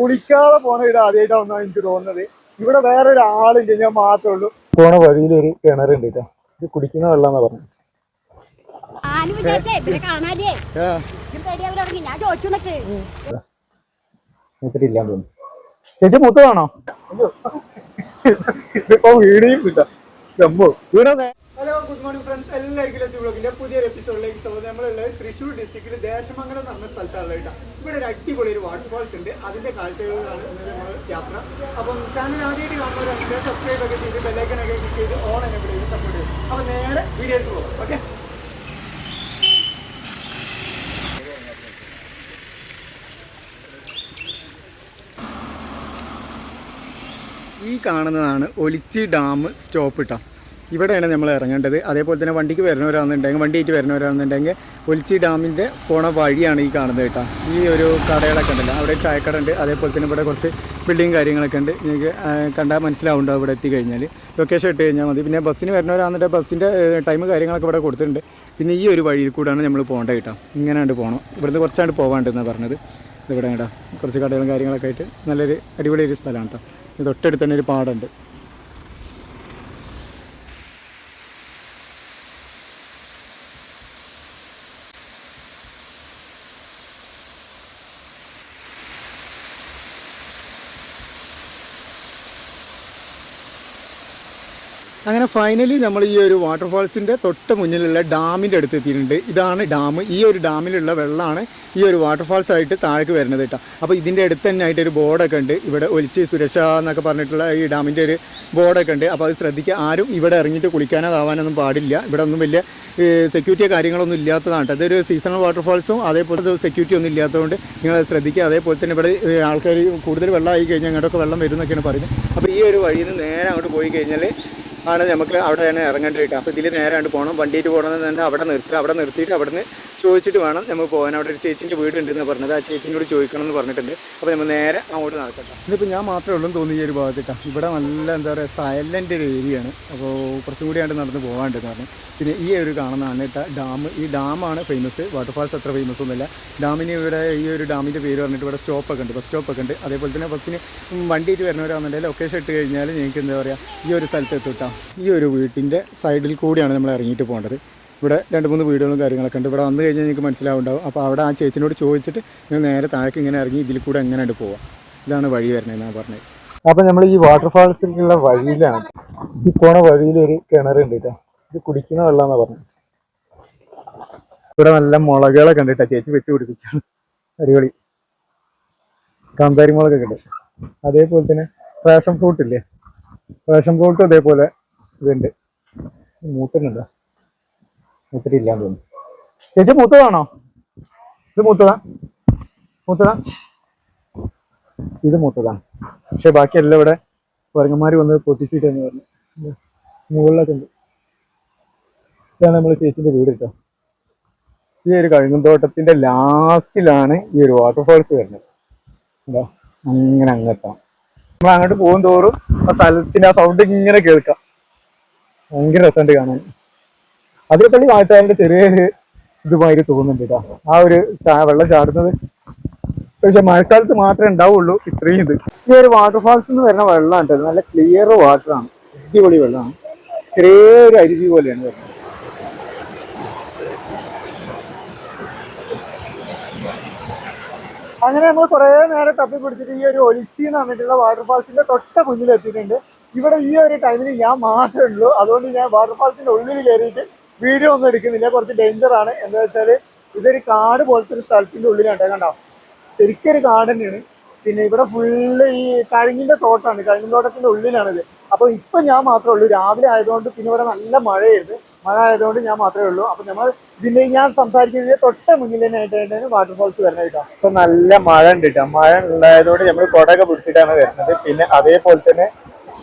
കുളിക്കാതെ പോണ ഇത് ആദ്യമായിട്ടാണെന്നാണ് എനിക്ക് തോന്നുന്നത്. ഇവിടെ വേറെ ഒരാളില്ല ഞാൻ മാത്രമേ ഉള്ളൂ. പോണ വഴിയിൽ ഒരു കിണറുണ്ട് കേട്ടോ ഇത് കുടിക്കുന്ന വെള്ളമെന്നാ പറഞ്ഞു തോന്നുന്നു. ചേച്ചി മൂത്തതാണോ ഇപ്പൊ വീടിയും കിട്ടാം ഹലോ ഗുഡ് മോർണിംഗ് ഫ്രണ്ട്സ് എല്ലാവർക്കും എത്തി ബ്ലോഗിന്റെ പുതിയൊരു എപ്പിസോഡിലേക്ക് സ്വാഗതം. നമ്മളുള്ളത് തൃശ്ശൂർ ഡിസ്ട്രിക്റ്റിൽ ദേശമംഗലം പറഞ്ഞ സ്ഥലത്താണ് കേട്ടോ. ഇവിടെ ഒരു അടിപൊളി ഒരു വാട്ടർഫാൾസ് ഉണ്ട്. അതിന്റെ കാഴ്ചകളിലാണ് ഇന്നത്തെ നമ്മൾ യാത്ര. അപ്പം ചാനൽ ആദ്യമായിട്ട് കാണുന്നവരാണെങ്കിൽ സബ്സ്ക്രൈബ് ഒക്കെ ചെയ്ത് ബെല്ലൈക്കനൊക്കെ ക്ലിക്ക് ചെയ്ത് ഓൺ എന്നെ സപ്പോർട്ട് ചെയ്യും. അപ്പം നേരെ വീഡിയോയിൽ പോകും. ഓക്കെ ഈ കാണുന്നതാണ് ഒലിച്ചി ഡാം സ്റ്റോപ്പ് ഇട്ടാം ഇവിടെയാണ് നമ്മൾ ഇറങ്ങേണ്ടത്. അതേപോലെ തന്നെ വണ്ടിക്ക് വരുന്നവരാണെന്നുണ്ടെങ്കിൽ വണ്ടിയായിട്ട് വരുന്നവരാണെന്നുണ്ടെങ്കിൽ ഒലിച്ചി ഡാമിന്റെ പോണ വഴിയാണ് ഈ കാണുന്നത് കേട്ടോ ഈ ഒരു കടകളൊക്കെ ഉണ്ടല്ലോ അവിടെ ചായക്കട ഉണ്ട്. അതേപോലെ തന്നെ ഇവിടെ കുറച്ച് ബിൽഡിങ് കാര്യങ്ങളൊക്കെ ഉണ്ട്. നിങ്ങൾക്ക് കണ്ടാൽ മനസ്സിലാവുണ്ടാവും ഇവിടെ എത്തിക്കഴിഞ്ഞാൽ ലൊക്കേഷൻ ഇട്ട് കഴിഞ്ഞാൽ മതി. പിന്നെ ബസ്സിന് വരുന്നവരാണെന്നുണ്ടെങ്കിൽ ബസ്സിന്റെ ടൈം കാര്യങ്ങളൊക്കെ ഇവിടെ കൊടുത്തിട്ടുണ്ട്. പിന്നെ ഈ ഒരു വഴിയിൽ കൂടാണ് നമ്മൾ പോകേണ്ടത് കേട്ടോ ഇങ്ങനെയാണ്ട് പോകണം ഇവിടുന്ന് കുറച്ചാണ്ട് പോകാണ്ടെന്നാണ് പറഞ്ഞത്. ഇവിടെ കേട്ടോ കുറച്ച് കടകളും കാര്യങ്ങളൊക്കെ ആയിട്ട് നല്ലൊരു അടിപൊളി ഒരു സ്ഥലമാണ് കേട്ടോ തൊട്ടടുത്ത് തന്നെ ഒരു പാടമുണ്ട്. അങ്ങനെ ഫൈനലി നമ്മൾ ഈ ഒരു വാട്ടർഫാൾസിന്റെ തൊട്ട് മുന്നിലുള്ള ഡാമിന്റെ അടുത്ത് എത്തിയിട്ടുണ്ട്. ഇതാണ് ഡാം ഈ ഒരു ഡാമിലുള്ള വെള്ളമാണ് ഈ ഒരു വാട്ടർഫാൾസ് ആയിട്ട് താഴേക്ക് വരുന്നത് കേട്ടോ. അപ്പോൾ ഇതിന്റെ അടുത്ത് തന്നെ ആയിട്ട് ഒരു ബോർഡൊക്കെ ഉണ്ട്. ഇവിടെ ഒലിച്ച് സുരക്ഷ എന്നൊക്കെ പറഞ്ഞിട്ടുള്ള ഈ ഡാമിന്റെ ഒരു ബോർഡൊക്കെ ഉണ്ട്. അപ്പോൾ അത് ശ്രദ്ധിക്കുക. ആരും ഇവിടെ ഇറങ്ങിയിട്ട് കുളിക്കാനോ താവാനൊന്നും പാടില്ല. ഇവിടെ ഒന്നും വലിയ സെക്യൂരിറ്റിയോ കാര്യങ്ങളൊന്നും ഇല്ലാത്തതാണ് അതൊരു സീസണൽ വാട്ടർഫാൾസും അതേപോലെ സെക്യൂരിറ്റി ഒന്നും ഇല്ലാത്തതുകൊണ്ട് നിങ്ങൾ ശ്രദ്ധിക്കുക. അതേപോലെ തന്നെ ഇവിടെ ആൾക്കാർ കൂടുതൽ വെള്ളമായി കഴിഞ്ഞാൽ അങ്ങോട്ടൊക്കെ വെള്ളം വരുന്നൊക്കെയാണ് പറയുന്നത്. അപ്പോൾ ഈ ഒരു വഴിയിൽ നിന്ന് നേരെ അങ്ങോട്ട് പോയി കഴിഞ്ഞാൽ ആണ് നമുക്ക് അവിടെ തന്നെ ഇറങ്ങേണ്ടി അപ്പോൾ ഇതിൽ നേരെ പോകണം. വണ്ടിയിട്ട് പോകണമെന്ന് തന്നെ അവിടെ നിർത്തുക. അവിടെ നിർത്തിയിട്ട് അവിടെ നിന്ന് ചോദിച്ചിട്ട് വേണം. നമുക്ക് പോകാൻ. അവിടെ ഒരു ചേച്ചിന്റെ വീടുണ്ടെന്ന് പറഞ്ഞത്. ആ ചേച്ചിനോട് ചോദിക്കണം എന്ന് പറഞ്ഞിട്ടുണ്ട്. അപ്പോൾ നമ്മൾ നേരെ അങ്ങോട്ട് നടക്കട്ടെ. ഇന്നിപ്പോൾ ഞാൻ മാത്രമേ ഉള്ളൂ തോന്നി ഈ ഒരു ഭാഗത്തിട്ടാ ഇവിടെ നല്ല എന്താ പറയുക സൈലന്റ് ഒരു ഏരിയയാണ് അപ്പോൾ കുറച്ചും കൂടി ആയിട്ട് നടന്ന് പോകാണ്ട് കാരണം. പിന്നെ ഈ ഒരു കാണുന്നതാണ് ഡാം ഈ ഡാമാണ് ഫേമസ് വാട്ടർഫാൾസ് അത്ര ഫേമസ് ഒന്നുമില്ല. ഡാമിന് ഇവിടെ ഈ ഒരു ഡാമിന്റെ പേര് പറഞ്ഞിട്ട് ഇവിടെ സ്റ്റോപ്പൊക്കെ ഉണ്ട്. ബസ് സ്റ്റോപ്പൊക്കെ ഉണ്ട്. അതേപോലെ തന്നെ ബസ്സിന് വണ്ടിയിട്ട് വരുന്നവരാണെന്നുണ്ടെങ്കിൽ ലൊക്കേഷൻ ഇട്ട് കഴിഞ്ഞാൽ ഞങ്ങൾക്ക് എന്താ പറയുക ഈ ഒരു സ്ഥലത്ത് എത്തിട്ടാം ഈ ഒരു വീട്ടിന്റെ സൈഡിൽ കൂടിയാണ് നമ്മൾ ഇറങ്ങിയിട്ട് പോകേണ്ടത്. ഇവിടെ രണ്ട് മൂന്ന് വീടുകളും കാര്യങ്ങളൊക്കെ ഉണ്ട്. ഇവിടെ വന്നു കഴിഞ്ഞാൽ നിങ്ങൾക്ക് മനസ്സിലാവുണ്ടാവും. അപ്പോൾ അവിടെ ആ ചേച്ചിനോട് ചോദിച്ചിട്ട് നിങ്ങൾ നേരെ താഴേക്ക് ഇങ്ങനെ ഇറങ്ങി ഇതിൽ കൂടെ എങ്ങനെയാണ് പോവാം. ഇതാണ് വഴി വരുന്നതെന്നാണ് പറഞ്ഞത്. അപ്പോൾ നമ്മൾ ഈ വാട്ടർഫാൾസിലുള്ള വഴിയിലാണ്. ഈ പോണ വഴിയിൽ ഒരു കിണറുണ്ട് കേട്ടോ. ഇത് കുടിക്കുന്ന വെള്ളമെന്നാണ് പറഞ്ഞത്. ഇവിടെ നല്ല മുളകുകളൊക്കെ ഉണ്ട് കേട്ടോ. ചേച്ചി വെച്ച് പിടിപ്പിച്ചാണ്. അടിപൊളി. കാന്താരി മുളകൊക്കെ ഉണ്ട്. അതേപോലെ തന്നെ ഫാഷൻ ഫ്രൂട്ട് ഇല്ലേ? ഫാഷൻ ഫ്രൂട്ടും അതേപോലെ ഇതുണ്ട്. മൂത്തുന്നുണ്ടോ ഇല്ല തോന്നുന്നു. ചേച്ചി മൂത്തതാണോ? ഇത് മൂത്തതാ? മൂത്തതാ? ഇത് മൂത്തതാണ് പക്ഷെ ബാക്കിയെല്ലാം ഇവിടെ കുരങ്ങന്മാർ വന്ന് പൊട്ടിച്ചിട്ടെന്ന് പറഞ്ഞു. മുകളിലൊക്കെ ഉണ്ട്. ഇതാണ് നമ്മൾ ചേച്ചിന്റെ വീട് കേട്ടോ. ഈ ഒരു കഴുകുന്തോട്ടത്തിന്റെ ലാസ്റ്റിലാണ് ഈ ഒരു വാട്ടർഫോൾസ് വരുന്നത്. എന്താ അങ്ങനെ അങ്ങെത്താം. നമ്മൾ അങ്ങോട്ട് പോകും തോറും ആ സ്ഥലത്തിന്റെ ആ സൗണ്ട് ഇങ്ങനെ കേൾക്കാം. ഭയങ്കര രസമുണ്ട് കാണാൻ. അതിരപ്പള്ളി വാഴച്ചാലിന്റെ ചെറിയൊരു ഇതുമാതിരി തോന്നുന്നുണ്ട് കേട്ടോ ആ ഒരു വെള്ളം ചാടുന്നത്. പക്ഷെ മഴക്കാലത്ത് മാത്രമേ ഉണ്ടാവുള്ളൂ ഇത്രയും ഇത്. ഈ ഒരു വാട്ടർഫാൾസ് എന്ന് വരുന്ന വെള്ളമാണ് കേട്ടോ നല്ല ക്ലിയർ വാട്ടറാണ് അടിപൊളി വെള്ളമാണ്. ചെറിയൊരു അരുവി പോലെയാണ് വരുന്നത്. അങ്ങനെ നമ്മൾ കുറേ നേരം തപ്പി പിടിച്ചിട്ട് ഈ ഒരു ഒലിച്ചി എന്ന് പറഞ്ഞിട്ടുള്ള വാട്ടർഫാൾസിന്റെ തൊട്ട കുഞ്ഞിലെത്തിയിട്ടുണ്ട് ഇവിടെ ഈ ഒരു ടൈമിൽ ഞാൻ മാത്രമേ ഉള്ളൂ. അതുകൊണ്ട് ഞാൻ വാട്ടർഫാൾസിന്റെ ഉള്ളിൽ കയറിയിട്ട് വീഡിയോ ഒന്നും എടുക്കുന്നില്ല. കുറച്ച് ഡേഞ്ചർ ആണ്. എന്താ വെച്ചാൽ ഇതൊരു കാട് പോലത്തെ ഒരു സ്ഥലത്തിന്റെ ഉള്ളിലാണ്. കണ്ടോ? ശരിക്കും ഒരു കാട് തന്നെയാണ്. പിന്നെ ഇവിടെ ഫുള്ള് ഈ കഴുങ്ങിന്റെ തോട്ടാണ്. കഴുങ്ങിൻ തോട്ടത്തിന്റെ ഉള്ളിലാണിത്. അപ്പൊ ഇപ്പൊ ഞാൻ മാത്രമേ ഉള്ളൂ. രാവിലെ ആയതുകൊണ്ട് പിന്നെ ഇവിടെ നല്ല മഴയായിരുന്നു. മഴ ആയതുകൊണ്ട് ഞാൻ മാത്രമേ ഉള്ളൂ. അപ്പൊ നമ്മൾ ഇതിന്റെ ഞാൻ സംസാരിക്കുന്നതിന്റെ തൊട്ട മുന്നിൽ തന്നെ ആയിട്ടാണ് വാട്ടർഫോൾസ് വരുന്നത് കേട്ടോ. ഇപ്പം നല്ല മഴ ഉണ്ട് കേട്ടോ. മഴ ഉണ്ടായതുകൊണ്ട് നമ്മൾ കുടയൊക്കെ പിടിച്ചിട്ടാണ് വരുന്നത്. പിന്നെ അതേപോലെ തന്നെ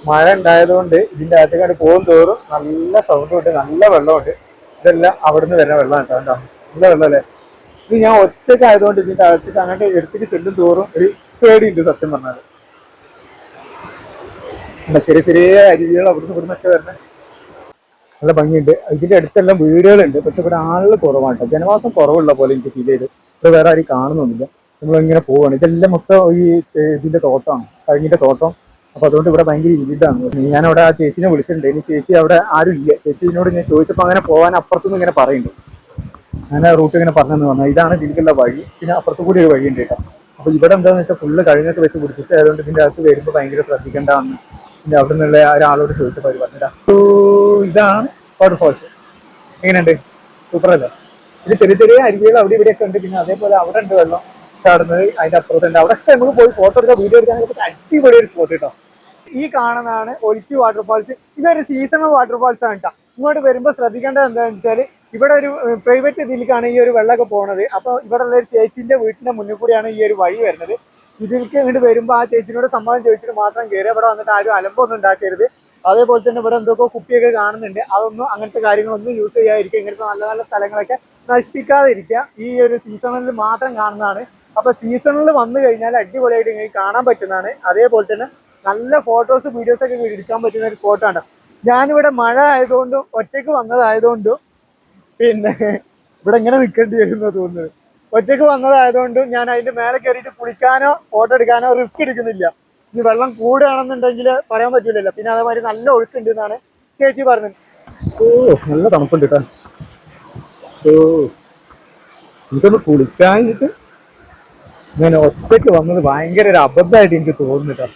മഴ ഉണ്ടായതുകൊണ്ട് ഇതിന്റെ അകത്തേക്കാണ് പോകും തോറും നല്ല സൗണ്ടും ഉണ്ട്. നല്ല വെള്ളമുണ്ട്. ഇതെല്ലാം അവിടുന്ന് വരുന്ന വെള്ളം കേട്ടോ കണ്ടോ? നല്ല വെള്ളം അല്ലേ? ഇത് ഞാൻ ഒറ്റയ്ക്ക് ആയതുകൊണ്ട് ഇതിന്റെ അകത്തേക്ക് അങ്ങോട്ട് എടുത്തിട്ട് ചെല്ലും തോറും ഒരു പേടിയുണ്ട് സത്യം പറഞ്ഞാൽ ചെറിയ ചെറിയ അരുവികൾ അവിടുന്ന് ഇവിടുന്ന് ഒക്കെ വരുന്നത് നല്ല ഭംഗിയുണ്ട്. ഇതിന്റെ അടുത്തെല്ലാം വീടുകളുണ്ട്. പക്ഷെ ഇവിടെ ആളുകൾ കുറവാണ് കേട്ടോ. ജനവാസം കുറവുള്ള പോലെ എനിക്ക് ഫീൽ ചെയ്ത്. ഇവിടെ വേറെ ആരും കാണുന്നൊന്നുമില്ല. നമ്മളിങ്ങനെ പോവാണ്. ഇതെല്ലാം മൊത്തം ഈ ഇതിന്റെ തോട്ടമാണ്. കഴിഞ്ഞിന്റെ തോട്ടം. അപ്പൊ അതുകൊണ്ട് ഇവിടെ ഭയങ്കര ഞാൻ അവിടെ ആ ചേച്ചിനെ വിളിച്ചിട്ടുണ്ട്. ഇനി ചേച്ചി അവിടെ ആരും ഇല്ല. ചേച്ചിനോട് ഞാൻ ചോദിച്ചപ്പോൾ അങ്ങനെ പോകാൻ അപ്പുറത്തുനിന്ന് ഇങ്ങനെ പറയുന്നു. അങ്ങനെ റൂട്ട് ഇങ്ങനെ പറഞ്ഞു. പറഞ്ഞാൽ ഇതാണ് ഇതിലേക്കുള്ള വഴി. പിന്നെ അപ്പുറത്തു കൂടി ഒരു വഴി ഉണ്ട് കേട്ടോ. അപ്പൊ ഇവിടെ എന്താണെന്ന് വെച്ചാൽ ഫുള്ള് കഴിഞ്ഞൊക്കെ വെച്ച് പിടിച്ചിട്ട് അതുകൊണ്ട് ഇതിന്റെ അകത്ത് വരുമ്പോൾ ഭയങ്കര ശ്രദ്ധിക്കേണ്ടതാണ്. പിന്നെ അവിടെ നിന്നുള്ള ഒരാളോട് ചോദിച്ചപ്പോൾ അവർ പറഞ്ഞിട്ടാ ഇതാണ് വാട്ടർ ഫോൾസ് എങ്ങനെയുണ്ട്? സൂപ്പർ അല്ലേ? ഇത് ചെറിയ ചെറിയ അരുവികൾ അവിടെ ഇവിടെയൊക്കെ ഉണ്ട്. പിന്നെ അതേപോലെ അവിടെ ഉണ്ട് വെള്ളം ചാടുന്നത്. അതിന്റെ അപ്പുറത്തുണ്ട്. അവിടെ നമുക്ക് പോയി ഫോട്ടോ എടുക്കാം. വീഡിയോ എടുക്കാൻ അടിപൊളി ഒരു സ്പോട്ട് കേട്ടോ. ഈ കാണുന്നതാണ് ഒലിച്ചി വാട്ടർഫാൾസ്. ഇതൊരു സീസണൽ വാട്ടർഫാൾസ് ആണ് കേട്ടോ ഇങ്ങോട്ട് വരുമ്പോൾ ശ്രദ്ധിക്കേണ്ടത് എന്താണെന്ന് വെച്ചാൽ ഇവിടെ ഒരു പ്രൈവറ്റ് ഇതിലേക്കാണ് ഈ ഒരു വെള്ളമൊക്കെ പോണത്. അപ്പോൾ ഇവിടെ ഉള്ള ഒരു ചേച്ചിന്റെ വീട്ടിന്റെ മുന്നിൽ കൂടിയാണ് ഈ ഒരു വഴി വരുന്നത്. ഇതിലേക്ക് ഇങ്ങോട്ട് വരുമ്പോൾ ആ ചേച്ചിനോട് സമ്മതം ചോദിച്ചിട്ട് മാത്രം കയറി ഇവിടെ വന്നിട്ട് ആരും അലമ്പൊന്നും ഉണ്ടാക്കരുത്. അതേപോലെ തന്നെ ഇവിടെ എന്തൊക്കെ കുപ്പിയൊക്കെ കാണുന്നുണ്ട്. അതൊന്നും അങ്ങനത്തെ കാര്യങ്ങളൊന്നും യൂസ് ചെയ്യാതിരിക്കുക. ഇങ്ങനത്തെ നല്ല നല്ല സ്ഥലങ്ങളൊക്കെ നശിപ്പിക്കാതെ ഇരിക്കുക ഈ ഒരു സീസണിൽ മാത്രം കാണുന്നതാണ്. അപ്പോൾ സീസണിൽ വന്നു കഴിഞ്ഞാൽ അടിപൊളിയായിട്ട് നിങ്ങൾക്ക് കാണാൻ പറ്റുന്നതാണ്. അതേപോലെ തന്നെ നല്ല ഫോട്ടോസ് വീഡിയോസ് ഒക്കെ എടുക്കാൻ പറ്റുന്ന ഒരു സ്പോട്ടാണ് ഞാനിവിടെ മഴ ആയതുകൊണ്ടും ഒറ്റയ്ക്ക് വന്നതായതുകൊണ്ടും പിന്നെ ഇവിടെ ഇങ്ങനെ നിൽക്കേണ്ടി വരുന്നു തോന്നുന്നത്. ഒറ്റയ്ക്ക് വന്നതായതുകൊണ്ടും ഞാൻ അതിന്റെ മേലെ കയറിയിട്ട് കുളിക്കാനോ ഫോട്ടോ എടുക്കാനോ റിസ്ക് എടുക്കുന്നില്ല. ഇനി വെള്ളം കൂടുകയാണെന്നുണ്ടെങ്കിൽ പറയാൻ പറ്റില്ലല്ലോ പിന്നെ അതേമാതിരി നല്ല ഒഴുക്കുണ്ട് എന്നാണ് ചേച്ചി പറഞ്ഞത്. ഓ നല്ല തണുപ്പുണ്ട് കേട്ടോ. ഓ എനിക്കൊന്ന് കുളിക്കാൻ ഞാൻ ഒറ്റയ്ക്ക് വന്നത് ഭയങ്കര ഒരു അബദ്ധമായിട്ട് എനിക്ക് തോന്നുന്നു കേട്ടോ.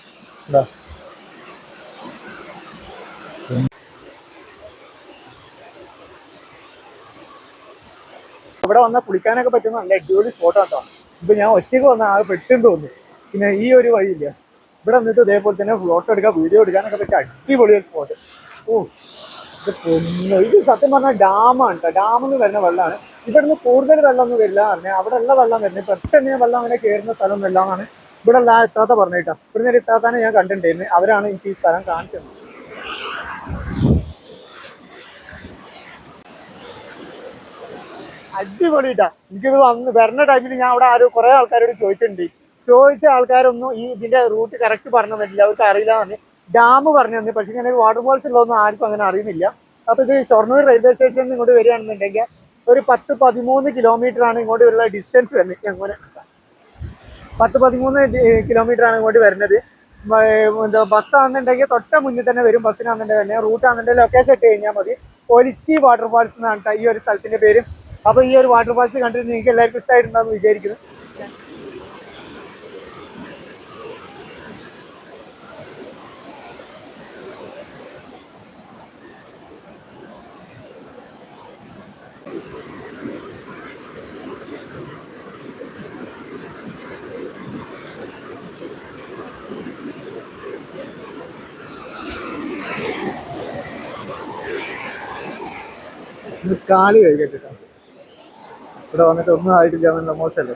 ഇവിടെ വന്നാൽ കുളിക്കാനൊക്കെ പറ്റുന്ന നല്ല അടിപൊളി സ്പോട്ട് കേട്ടോ ഇപ്പൊ ഞാൻ ഒറ്റയ്ക്ക് വന്ന ആകെ പെട്ടെന്ന് തോന്നി. പിന്നെ ഈ ഒരു വഴിയില്ല. ഇവിടെ വന്നിട്ട് ഇതേപോലെ തന്നെ ഫോട്ടോ എടുക്കാം വീഡിയോ എടുക്കാനൊക്കെ പറ്റിയ അടിപൊളി ഒരു സ്പോട്ട് ഓ ഇത് പൊന്നു. ഇത് സത്യം പറഞ്ഞാൽ ഡാമാണ് കേട്ടോ ഡാമിൽ വരുന്ന വെള്ളമാണ് ഇവിടുന്ന് കൂടുതൽ വെള്ളമൊന്നും വരില്ല പറഞ്ഞാൽ അവിടെ ഉള്ള വെള്ളം വരുന്നത്. പെട്ടെന്ന് വെള്ളം അങ്ങനെ കയറുന്ന സ്ഥലം വെള്ളമാണ്. ഇവിടെ ഉള്ള ആ എത്താത്ത പറഞ്ഞിട്ടാ. ഇവിടുന്ന് ഒരു എത്താത്താനെ ഞാൻ കണ്ടിട്ടുണ്ടായിരുന്നു. അവരാണ് എനിക്ക് ഈ സ്ഥലം കാണിച്ചത്. അടിപൊളിട്ടാ. എനിക്കിത് വന്ന് വരുന്ന ടൈമിൽ ഞാൻ അവിടെ ആരോ കുറെ ആൾക്കാരോട് ചോദിച്ചിട്ടുണ്ട്. ചോദിച്ച ആൾക്കാരൊന്നും ഈ ഇതിന്റെ റൂട്ട് കറക്റ്റ് പറഞ്ഞു തന്നില്ല. അവർക്ക് അറിയില്ല എന്ന് ഡാം പറഞ്ഞു തന്നെ. പക്ഷെ ഇങ്ങനെ വാട്ടർ ഫോൾസ് ഉള്ളതൊന്നും ആർക്കും അങ്ങനെ അറിയുന്നില്ല. അപ്പൊ ഇത് ഷൊർണൂർ റെയിൽവേ സ്റ്റേഷനിൽ നിന്ന് ഇങ്ങോട്ട് വരികയാണെന്നുണ്ടെങ്കിൽ ഒരു പത്ത് പതിമൂന്ന് കിലോമീറ്റർ ആണ് ഇങ്ങോട്ട് ഉള്ള ഡിസ്റ്റൻസ് വരുന്നത് അങ്ങനെ പത്ത് പതിമൂന്ന് കിലോമീറ്റർ ആണ് ഇങ്ങോട്ട് വരുന്നത്. എന്താ ബസ് ആണെന്നുണ്ടെങ്കിൽ തൊട്ട മുന്നിൽ തന്നെ വരും ബസ്സിനാണെന്നുണ്ടെങ്കിൽ തന്നെ റൂട്ട് ആണെന്നുണ്ടെങ്കിൽ ലൊക്കേഷൻ ഇട്ട് കഴിഞ്ഞാൽ മതി. ഒലിച്ചി വാട്ടർഫാൾസ് എന്നാണ് ഈ ഒരു സ്ഥലത്തിന്റെ പേര്. അപ്പൊ ഈ ഒരു വാട്ടർഫാൾസ് കണ്ടിട്ട് നിങ്ങൾക്ക് എല്ലാവർക്കും ഇഷ്ടമായിട്ടുണ്ടാവും വിചാരിക്കുന്നു. ഇത് കാൽ കഴിക്കട്ടെ ട്ടോ. ഇവിടെ വന്നിട്ട് ഒന്നും ആയിട്ടില്ല എന്നുള്ള മോശമല്ലേ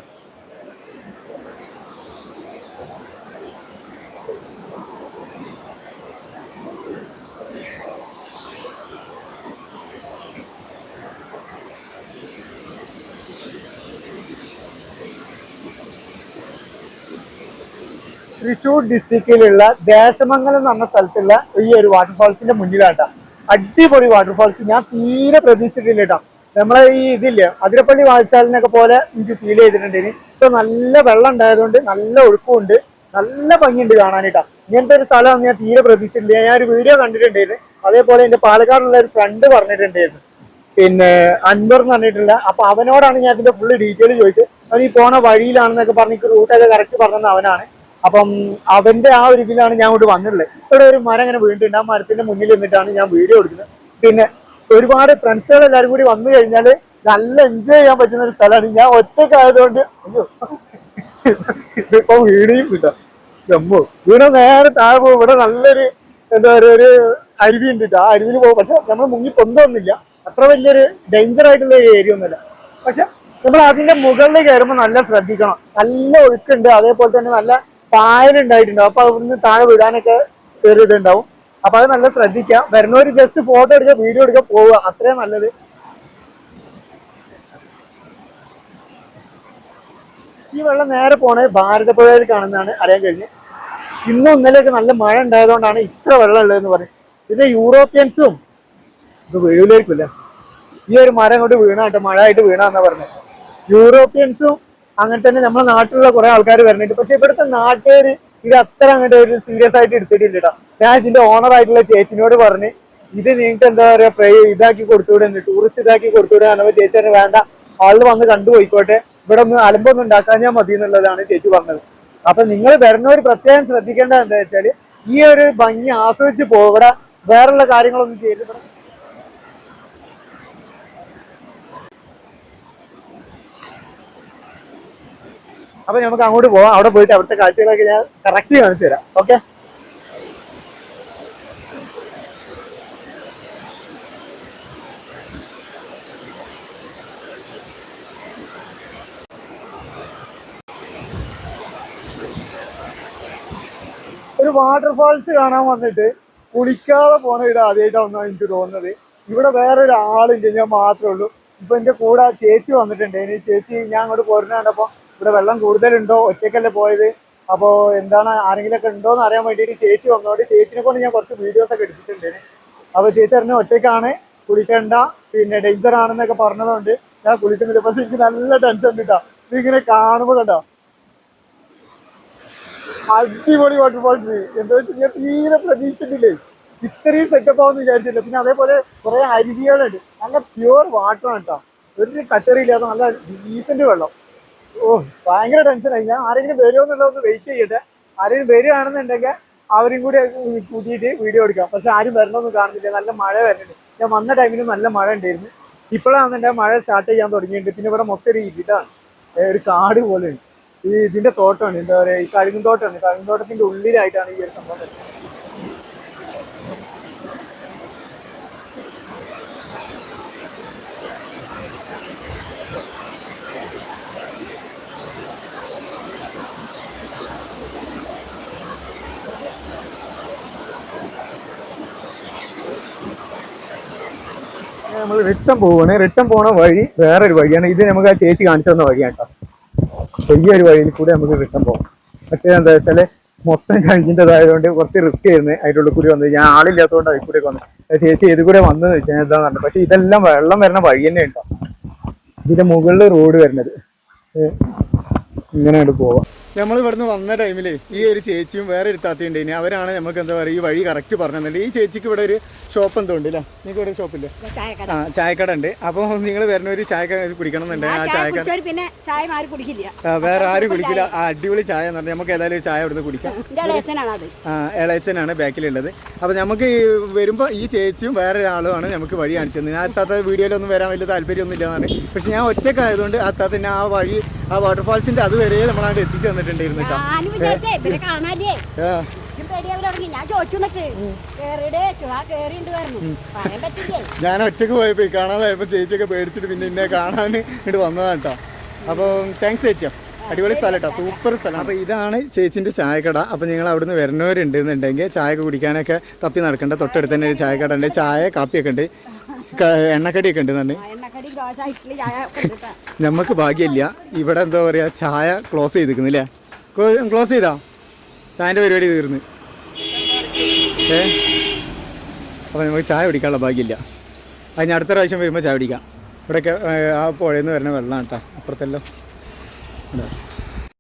തൃശ്ശൂർ ഡിസ്ട്രിക്റ്റിലുള്ള ദേശമംഗലം എന്ന സ്ഥലത്തുള്ള ഈ ഒരു വാട്ടർഫാൾസിന്റെ മുന്നിലാട്ടാ അടിപൊളി വാട്ടർഫാൾസ് ഞാൻ തീരെ പ്രതീക്ഷിച്ചിട്ടില്ല കേട്ടോ. നമ്മളെ ഈ ഇതില്ലേ അതിരപ്പള്ളി വാഴച്ചാലിനൊക്കെ പോലെ എനിക്ക് ഫീൽ ചെയ്തിട്ടുണ്ടെങ്കിൽ ഇപ്പൊ നല്ല വെള്ളം ഉണ്ടായതുകൊണ്ട് നല്ല ഒഴുക്കുണ്ട് നല്ല ഭംഗിയുണ്ട് കാണാനായിട്ടാ ഇങ്ങനത്തെ ഒരു സ്ഥലം ഞാൻ തീരെ പ്രതീക്ഷിച്ചിട്ടില്ല. ഞാൻ ഒരു വീഡിയോ കണ്ടിട്ടുണ്ടായിരുന്നു. അതേപോലെ എന്റെ പാലക്കാടുള്ള ഒരു ഫ്രണ്ട് പറഞ്ഞിട്ടുണ്ടായിരുന്നു. പിന്നെ അൻവർ എന്ന് പറഞ്ഞിട്ടില്ല അപ്പൊ അവനോടാണ് ഞാൻ ഇതിന്റെ ഫുള്ള് ഡീറ്റെയിൽ ചോദിച്ചത്. അവൻ ഈ പോണ വഴിയിലാണെന്നൊക്കെ പറഞ്ഞ് റൂട്ടൊക്കെ കറക്റ്റ് പറഞ്ഞത് അവനാണ്. അപ്പം അവന്റെ ആ ഒരു ഇതിലാണ് ഞാൻ ഇവിടെ വന്നിട്ടുള്ളത്. ഇവിടെ ഒരു മരം ഇങ്ങനെ വീണ്ടുണ്ട്. ആ മരത്തിന്റെ മുന്നിൽ നിന്നിട്ടാണ് ഞാൻ വീഡിയോ എടുക്കുന്നത്. പിന്നെ ഒരുപാട് ഫ്രണ്ട്സുകൾ എല്ലാവരും കൂടി വന്നു കഴിഞ്ഞാൽ നല്ല എൻജോയ് ചെയ്യാൻ പറ്റുന്ന ഒരു സ്ഥലമാണ്. ഞാൻ ഒറ്റക്കായതുകൊണ്ട് അയ്യോ. ഇതിപ്പോ വീടിയും കിട്ടാം ജമ്മു വീട് നേരെ താഴെ പോകും. ഇവിടെ നല്ലൊരു എന്താ പറയുക ഒരു അരുവി ഉണ്ട്. ആ അരുവിയിൽ പോകും. പക്ഷെ നമ്മൾ മുങ്ങി പൊന്തൊന്നുമില്ല അത്ര വലിയൊരു ഡേഞ്ചർ ആയിട്ടുള്ള ഏരിയ ഒന്നുമില്ല. പക്ഷെ നമ്മൾ അതിന്റെ മുകളിൽ കയറുമ്പോൾ നല്ല ശ്രദ്ധിക്കണം. നല്ല ഒഴുക്കുണ്ട്. അതേപോലെ തന്നെ നല്ല പായലുണ്ടായിട്ടുണ്ട്. അപ്പൊ അവിടുന്ന് താഴെ വിടാനൊക്കെ കയറിയതുണ്ടാവും അപ്പൊ അത് നല്ല ശ്രദ്ധിക്കാം. വരുന്നവര് ജസ്റ്റ് ഫോട്ടോ എടുക്കുക വീഡിയോ എടുക്കുക പോവുക. അത്രയും നല്ലത്. ഈ വെള്ളം നേരെ പോണേ ഭാരതപ്പുഴയിൽ കാണുന്നതാണ് അറിയാൻ കഴിഞ്ഞ്. ഇന്നും ഇന്നലെയൊക്കെ നല്ല മഴ ഉണ്ടായതുകൊണ്ടാണ് ഇത്ര വെള്ളം ഉള്ളതെന്ന് പറയും. പിന്നെ യൂറോപ്യൻസും ഇത് വീഴിലേക്കില്ല ഈ ഒരു മരം കൊണ്ട് വീണാട്ടോ മഴ ആയിട്ട് വീണാന്നാ പറഞ്ഞത് യൂറോപ്യൻസും അങ്ങനെ തന്നെ നമ്മളെ നാട്ടിലുള്ള കുറെ ആൾക്കാർ വരുന്നുണ്ട് പക്ഷെ ഇവിടുത്തെ നാട്ടുകാർ ഇത് അത്ര അങ്ങോട്ട് ഒരു സീരിയസ് ആയിട്ട് എടുത്തിട്ടില്ല കേട്ടോ ഞാൻ ഇതിന്റെ ഓണർ ആയിട്ടുള്ള ചേച്ചിനോട് പറഞ്ഞ് ഇത് നിങ്ങൾക്ക് എന്താ പറയാ പ്രേ ഇതാക്കി കൊടുത്തുവിടെ ടൂറിസ്റ്റ് ഇതാക്കി കൊടുത്തുവിടെ അനവ ചേച്ചി വേണ്ട ആൾ വന്ന് കണ്ടുപോയിക്കോട്ടെ. ഇവിടെ ഒന്ന് അലമ്പൊന്നും ഉണ്ടാക്കാൻ ഞാൻ മതി എന്നുള്ളതാണ് ചേച്ചി പറഞ്ഞത്. അപ്പൊ നിങ്ങൾ വരുന്നവർ പ്രത്യേകം ശ്രദ്ധിക്കേണ്ടത് എന്താ വെച്ചാൽ ഈ ഒരു ഭംഗി ആസ്വദിച്ച് പോകും വേറെയുള്ള കാര്യങ്ങളൊന്നും ചെയ്ത് അപ്പൊ നമുക്ക് അങ്ങോട്ട് പോവാം. അവിടെ പോയിട്ട് അവിടുത്തെ കാഴ്ചകളൊക്കെ ഞാൻ കറക്റ്റ് കാണിച്ചു തരാം. ഓക്കെ ഒരു വാട്ടർഫാൾസ് കാണാൻ വന്നിട്ട് കുളിക്കാതെ പോണ ഇത് ആദ്യമായിട്ടാണെന്നാണ് എനിക്ക് തോന്നുന്നത്. ഇവിടെ വേറെ ഒരാളില്ല ഞാൻ മാത്രമേ ഉള്ളൂ. ഇപ്പൊ എന്റെ കൂടെ ചേച്ചി വന്നിട്ടുണ്ട്. ഇനി ചേച്ചി ഞാൻ അങ്ങോട്ട് പോരുന്ന കണ്ടപ്പോ ഇവിടെ വെള്ളം കൂടുതലുണ്ടോ? ഒറ്റയ്ക്കല്ലേ പോയത്? അപ്പോ എന്താണ് ആരെങ്കിലും ഒക്കെ ഉണ്ടോ എന്ന് അറിയാൻ വേണ്ടിയിട്ട് ചേച്ചി വന്നോണ്ട് ചേച്ചിനെ കൊണ്ട് ഞാൻ കുറച്ച് വീഡിയോസ് ഒക്കെ എടുത്തിട്ടുണ്ട്. അപ്പൊ ചേച്ചി അറിഞ്ഞ ഒറ്റയ്ക്കാണ് കുളിക്കണ്ട പിന്നെ ഡേഞ്ചർ ആണെന്നൊക്കെ പറഞ്ഞതുകൊണ്ട് ഞാൻ കുളിക്കുന്നില്ല. പക്ഷെ എനിക്ക് നല്ല ടെൻഷൻ ഉണ്ട് നീ ഇങ്ങനെ കാണുമ്പോൾ കണ്ടോ? അടിപൊളി വാട്ടർഫാൾസ് എന്താ വെച്ചാൽ ഞാൻ തീരെ പ്രതീക്ഷിച്ചിട്ടില്ലേ? ഇത്രയും സെറ്റപ്പ് ആവുമെന്ന് വിചാരിച്ചില്ല പിന്നെ അതേപോലെ കുറെ അരികികളുണ്ട് നല്ല പ്യുവർ വാട്ടർ ആണ് കേട്ടോ ഒരു കച്ചറിയില്ലാത്ത നല്ല ഡീസന്റ് വെള്ളം. ഓ ഭയങ്കര ടെൻഷനായി ഞാൻ ആരെങ്കിലും വരുമോ എന്നുള്ളത് ഒന്ന് വെയിറ്റ് ചെയ്യട്ടെ. ആരെങ്കിലും വരികയാണെന്നുണ്ടെങ്കിൽ അവരും കൂടി കൂട്ടിയിട്ട് വീഡിയോ എടുക്കാം. പക്ഷെ ആരും വരണമെന്ന് കാണുന്നില്ല. നല്ല മഴ വരുന്നുണ്ട്. ഞാൻ വന്ന ടൈമിൽ നല്ല മഴ ഉണ്ടായിരുന്നു. ഇപ്പോഴാണെന്നുണ്ടെങ്കിൽ മഴ സ്റ്റാർട്ട് ചെയ്യാൻ തുടങ്ങിയിട്ടുണ്ട്. പിന്നെ ഇവിടെ മൊത്തം ഒരു ഇതാണ് ഒരു കാട് പോലെയുണ്ട്. ഈ ഇതിന്റെ തോട്ടമാണ്. എന്താ പറയാ ഈ കഴുകുന്തോട്ടമാണ് കഴുകുന്തോട്ടത്തിന്റെ ഉള്ളിലായിട്ടാണ് ഈ ഒരു സംഭവം നമ്മൾ റിട്ടേൺ പോവാണ്. റിട്ടേൺ പോണ വഴി വേറൊരു വഴിയാണ്. ഇത് നമുക്ക് ആ ചേച്ചി കാണിച്ചു തന്ന വഴിയാണ് കേട്ടോ ഈ ഒരു വഴിയിൽ കൂടെ നമുക്ക് റിട്ടേൺ പോകാം പക്ഷേ എന്താ വെച്ചാൽ മൊത്തം കഴിഞ്ഞിട്ടതായതുകൊണ്ട് കുറച്ച് റിസ്ക് ആയിരുന്നു. അതിന്റെ ഉള്ളിൽ കൂടി വന്നത് ഞാൻ ആളില്ലാത്തതുകൊണ്ട് അതിൽ കൂടെ വന്നു. ചേച്ചി ഇത് കൂടെ വന്നതെന്ന് വെച്ചാൽ എന്താന്ന് പറഞ്ഞു പക്ഷെ ഇതെല്ലാം വെള്ളം വരുന്ന വഴി തന്നെ ഉണ്ടോ ഇതിന്റെ മുകളിൽ റോഡ് വരുന്നത്. ഇങ്ങനെ പോവാം. നമ്മൾ ഇവിടുന്ന് വന്ന ടൈമിൽ ഈ ഒരു ചേച്ചിയും വേറെ ഒരു താത്തയുണ്ട് ഇനി അവരാണ് നമുക്ക് എന്താ പറയുക ഈ വഴി കറക്റ്റ് പറഞ്ഞു തന്നില്ല ഈ ചേച്ചിക്ക് ഇവിടെ ഒരു ഷോപ്പ് എന്തോ ഉണ്ട് അല്ലേ നിങ്ങൾക്ക് ഇവിടെ ഷോപ്പില്ലേ ചായക്കട. ആ ചായക്കട ഉണ്ട്. അപ്പോൾ നിങ്ങൾ വരുന്ന ഒരു ചായ കുടിക്കണം എന്നുണ്ടെങ്കിൽ ആ ചായ ചായക്കട പിന്നെ ചായ ആരും കുടിക്കില്ല. ആ, വേറെ ആരും കുടിക്കില്ല. ആ അടിപൊളി ചായ എന്ന് പറഞ്ഞാൽ നമുക്ക് ഏതായാലും ഒരു ചായ ഇവിടുന്ന് കുടിക്കാം. ആ ഇളയച്ചനാണ് ബാക്കിലുള്ളത്. അപ്പോൾ നമുക്ക് ഈ വരുമ്പോൾ ഈ ചേച്ചിയും വേറെ ഒരാളുമാണ് നമുക്ക് വഴി കാണിച്ചത്. ഞാൻ അത്താത്ത വീഡിയോയിലൊന്നും വരാൻ വലിയ താല്പര്യമൊന്നും ഇല്ലെന്നാണ് പക്ഷെ ഞാൻ ഒറ്റക്കായതുകൊണ്ട് അത്താത്തന്നെ ആ വഴി ആ വാട്ടർഫാൾസിന്റെ അതുവരെ നമ്മളാണ്ട് എത്തിച്ചു തന്നിട്ടുണ്ടായിരുന്നു ഞാൻ ഒറ്റയ്ക്ക് പോയപ്പോ കാണാതായപ്പോ ചേച്ചിയൊക്കെ പേടിച്ചിട്ട് പിന്നെ എന്നെ കാണാൻ ഇങ്ങോട്ട് വന്നതാണ് കേട്ടോ അപ്പോൾ താങ്ക്സ് ചേച്ചിയാ. അടിപൊളി സ്ഥലം കേട്ടോ സൂപ്പർ സ്ഥലം. അപ്പോൾ ഇതാണ് ചേച്ചിന്റെ ചായക്കട. അപ്പോൾ നിങ്ങൾ അവിടുന്ന് വരുന്നവരുണ്ട് എന്നുണ്ടെങ്കിൽ ചായ കുടിക്കാനൊക്കെ തപ്പി നടക്കണ്ട തൊട്ടടുത്ത് തന്നെ ഒരു ചായക്കട ഉണ്ട്. ചായ കാപ്പിയൊക്കെ ഉണ്ട്. എണ്ണക്കടിയൊക്കെ ഉണ്ട് തന്നെ നമുക്ക് ഭാഗ്യമില്ല. ഇവിടെ എന്താ പറയുക ചായ ക്ലോസ് ചെയ്തിരിക്കുന്നില്ലേ ക്ലോസ് ചെയ്താ? ചായന്റെ പരിപാടി തീർന്ന്. ഏ? അപ്പോൾ നമുക്ക് ചായ കുടിക്കാനുള്ള ഭാഗ്യമില്ല. അത് ഞാൻ അടുത്ത പ്രാവശ്യം വരുമ്പോൾ ചായ കുടിക്കാം. ഇവിടെയൊക്കെ ആ പുഴയിൽ നിന്ന് വരുന്ന വെള്ളമാണ് കേട്ടോ അപ്പുറത്തെല്ലാം.